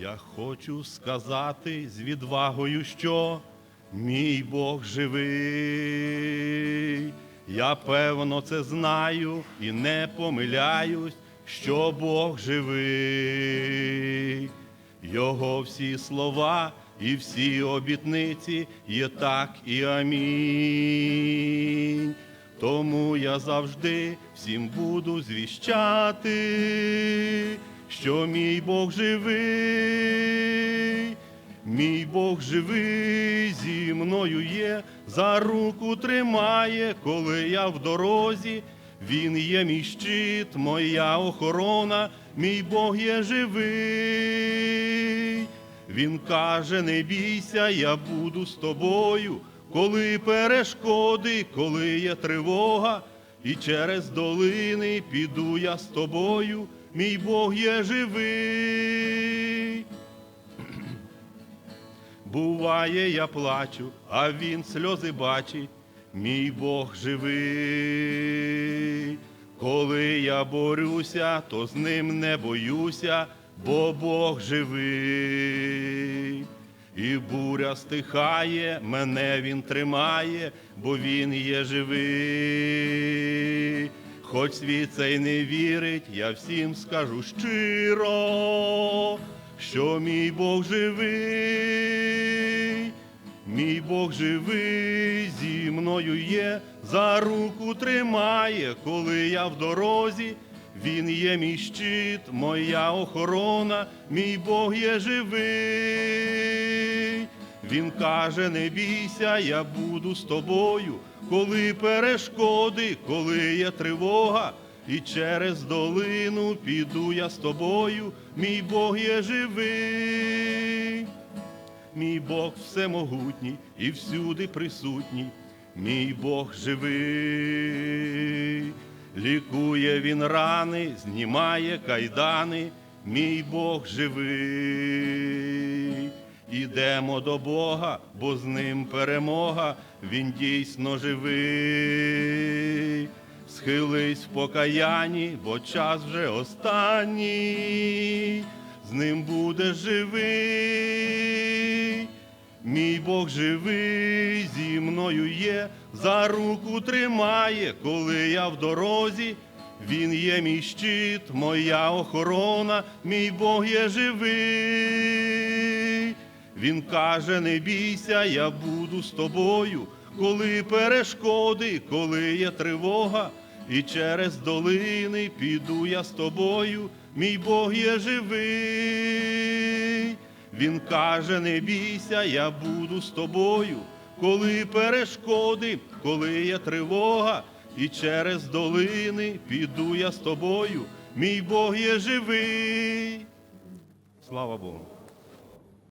Я хочу сказати з відвагою, що мій Бог живий. Я певно це знаю і не помиляюсь, що Бог живий. Його всі слова і всі обітниці є так і амінь. Тому я завжди всім буду звіщати, що мій Бог живий, мій Бог живий зі мною є, за руку тримає, коли я в дорозі. Він є мій щит, моя охорона, мій Бог є живий. Він каже: не бійся, я буду з тобою, коли перешкоди, коли є тривога, і через долини піду я з тобою, мій Бог є живий. Буває, я плачу, а він сльози бачить, мій Бог живий. Коли я борюся, то з ним не боюся, бо Бог живий. І буря стихає, мене він тримає, бо він є живий. Хоч світ цей не вірить, я всім скажу щиро, що мій Бог живий, мій Бог живий, зі мною є, за руку тримає, коли я в дорозі. Він є мій щит, моя охорона, мій Бог є живий. Він каже: не бійся, я буду з тобою, коли перешкоди, коли є тривога, і через долину піду я з тобою, мій Бог є живий. Мій Бог всемогутній і всюди присутній, мій Бог живий, лікує він рани, знімає кайдани, мій Бог живий. Ідемо до Бога, бо з ним перемога, він дійсно живий. Схились в покаянні, бо час вже останній, з ним буде живий. Мій Бог живий, зі мною є, за руку тримає, коли я в дорозі. Він є мій щит, моя охорона, мій Бог є живий. Він каже: не бійся, я буду з тобою, коли перешкоди, коли є тривога, і через долини піду я з тобою, мій Бог є живий. Він каже: не бійся, я буду з тобою, коли перешкоди, коли є тривога, і через долини піду я з тобою, мій Бог є живий. Слава Богу.